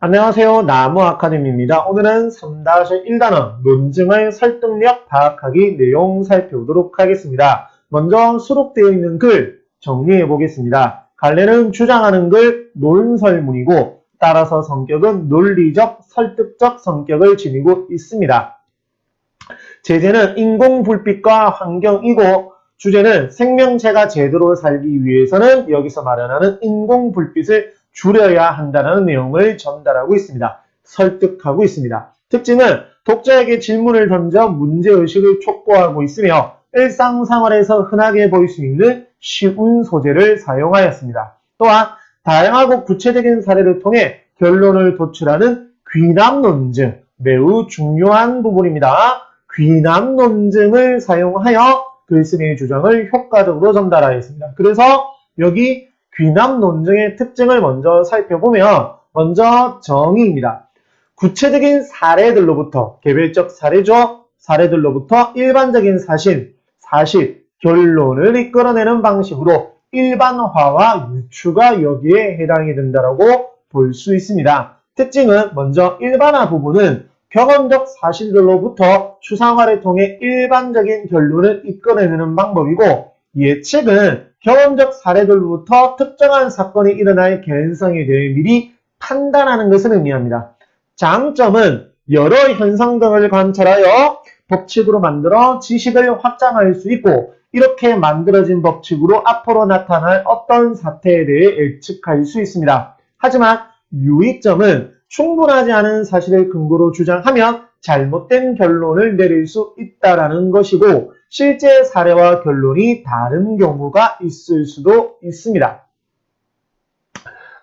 안녕하세요. 나무 아카데미입니다. 오늘은 3-1단원 논증의 설득력 파악하기 내용 살펴보도록 하겠습니다. 먼저 수록되어 있는 글 정리해 보겠습니다. 갈래는 주장하는 글 논설문이고 따라서 성격은 논리적, 설득적 성격을 지니고 있습니다. 제재는 인공불빛과 환경이고 주제는 생명체가 제대로 살기 위해서는 여기서 마련하는 인공불빛을 줄여야 한다는 내용을 전달하고 있습니다. 설득하고 있습니다. 특징은 독자에게 질문을 던져 문제의식을 촉구하고 있으며 일상생활에서 흔하게 보일 수 있는 쉬운 소재를 사용하였습니다. 또한 다양하고 구체적인 사례를 통해 결론을 도출하는 귀남 논증, 매우 중요한 부분입니다. 귀남 논증을 사용하여 글쓴이의 주장을 효과적으로 전달하였습니다. 그래서 여기 귀남 논증의 특징을 먼저 살펴보면 먼저 정의입니다. 구체적인 사례들로부터 개별적 사례죠. 사례들로부터 일반적인 사실, 사실, 결론을 이끌어내는 방식으로 일반화와 유추가 여기에 해당이 된다고 볼 수 있습니다. 특징은 먼저 일반화 부분은 경험적 사실들로부터 추상화를 통해 일반적인 결론을 이끌어내는 방법이고 예측은 경험적 사례들로부터 특정한 사건이 일어날 개연성에 대해 미리 판단하는 것을 의미합니다. 장점은 여러 현상 등을 관찰하여 법칙으로 만들어 지식을 확장할 수 있고 이렇게 만들어진 법칙으로 앞으로 나타날 어떤 사태에 대해 예측할 수 있습니다. 하지만 유의점은 충분하지 않은 사실을 근거로 주장하면 잘못된 결론을 내릴 수 있다라는 것이고 실제 사례와 결론이 다른 경우가 있을 수도 있습니다.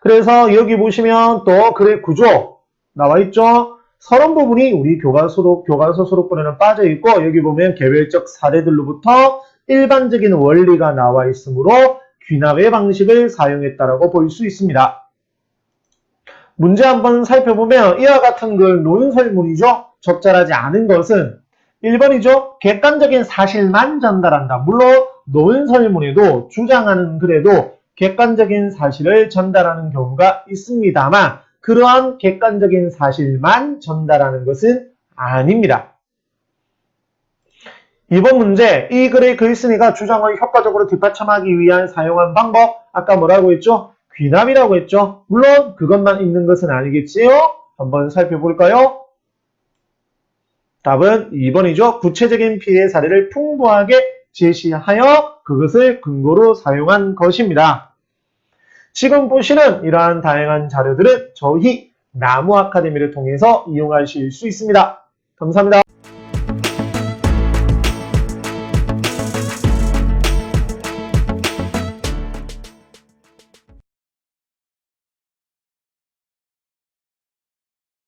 그래서 여기 보시면 또 글의 구조 나와 있죠. 서론 부분이 우리 교과서로, 교과서 수록본에는 빠져 있고 여기 보면 개별적 사례들로부터 일반적인 원리가 나와 있으므로 귀납의 방식을 사용했다라고 볼 수 있습니다. 문제 한번 살펴보면 이와 같은 글 논설문이죠. 적절하지 않은 것은 1번이죠. 객관적인 사실만 전달한다. 물론 논설문에도 주장하는 글에도 객관적인 사실을 전달하는 경우가 있습니다만 그러한 객관적인 사실만 전달하는 것은 아닙니다. 이번 문제, 이 글의 글쓴이가 주장을 효과적으로 뒷받침하기 위한 사용한 방법, 아까 뭐라고 했죠? 귀납이라고 했죠? 물론 그것만 있는 것은 아니겠지요? 한번 살펴볼까요? 답은 2번이죠. 구체적인 피해 사례를 풍부하게 제시하여 그것을 근거로 사용한 것입니다. 지금 보시는 이러한 다양한 자료들은 저희 나무 아카데미를 통해서 이용하실 수 있습니다. 감사합니다.